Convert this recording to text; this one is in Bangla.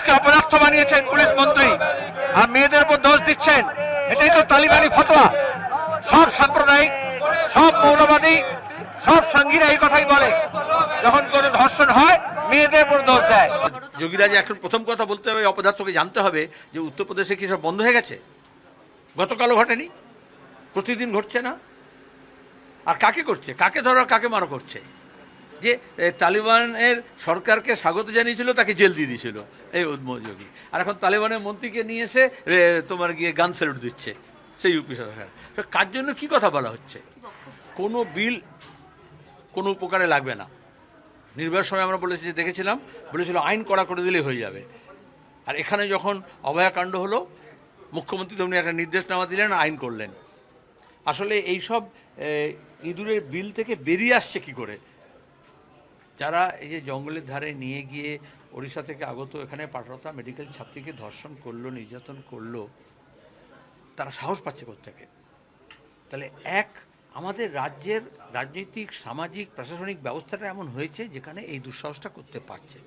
পুলিশকে অপদার্থ বানিয়েছেন পুলিশ মন্ত্রী। আর মেয়েদের উপর দোষ দিচ্ছেন। এটাই তো তালিবানি ফতোয়া। সব সাম্প্রদায়িক, সব মৌলবাদী, সব সঙ্গীরা এই কথাই বলে। যখন কোনো ধর্ষণ হয়, মেয়েদের উপর দোষ দেয়। যোগীরাজ, এখন প্রথম কথা বলতে হবে, অপদার্থকে জানতে হবে যে উত্তরপ্রদেশে কি সব বন্ধ হয়ে গেছে? গতকালও ঘটেনি। প্রতিদিন ঘটছে না। আর কাকে করছে? কাকে ধরো কাকে মারো করছে? যে তালিবানের সরকারকে স্বাগত জানিয়েছিল, তাকে জেল দিয়ে দিয়েছিল এই উদ্মযোগী আর এখন তালিবানের মন্ত্রীকে নিয়ে এসে তোমার গিয়ে গান স্যালুট দিচ্ছে সেই ইউপি সরকার। কার জন্য কি কথা বলা হচ্ছে? কোনো বিল কোনো উপকারে লাগবে না। নির্বাচনের সময় আমরা বলেছি যে, দেখেছিলাম, বলেছিল আইন কড়া করে দিলেই হয়ে যাবে। আর এখানে যখন অভয়াকাণ্ড হলো, মুখ্যমন্ত্রী তেমনি একটা নির্দেশনামা দিলেন, আইন করলেন। আসলে এইসব ইঁদুরের বিল থেকে বেরিয়ে আসছে কি করে? যারা এই যে জঙ্গলের ধারে নিয়ে গিয়ে ওড়িশা থেকে আগত এখানে পাঠরতা মেডিকেল ছাত্রীকে ধর্ষণ করল, নির্যাতন করল, তারা সাহস পাচ্ছে কোথেকে তাহলে এক, আমাদের রাজ্যের রাজনৈতিক, সামাজিক, প্রশাসনিক ব্যবস্থাটা এমন হয়েছে যেখানে এই দুঃসাহসটা করতে পারছে।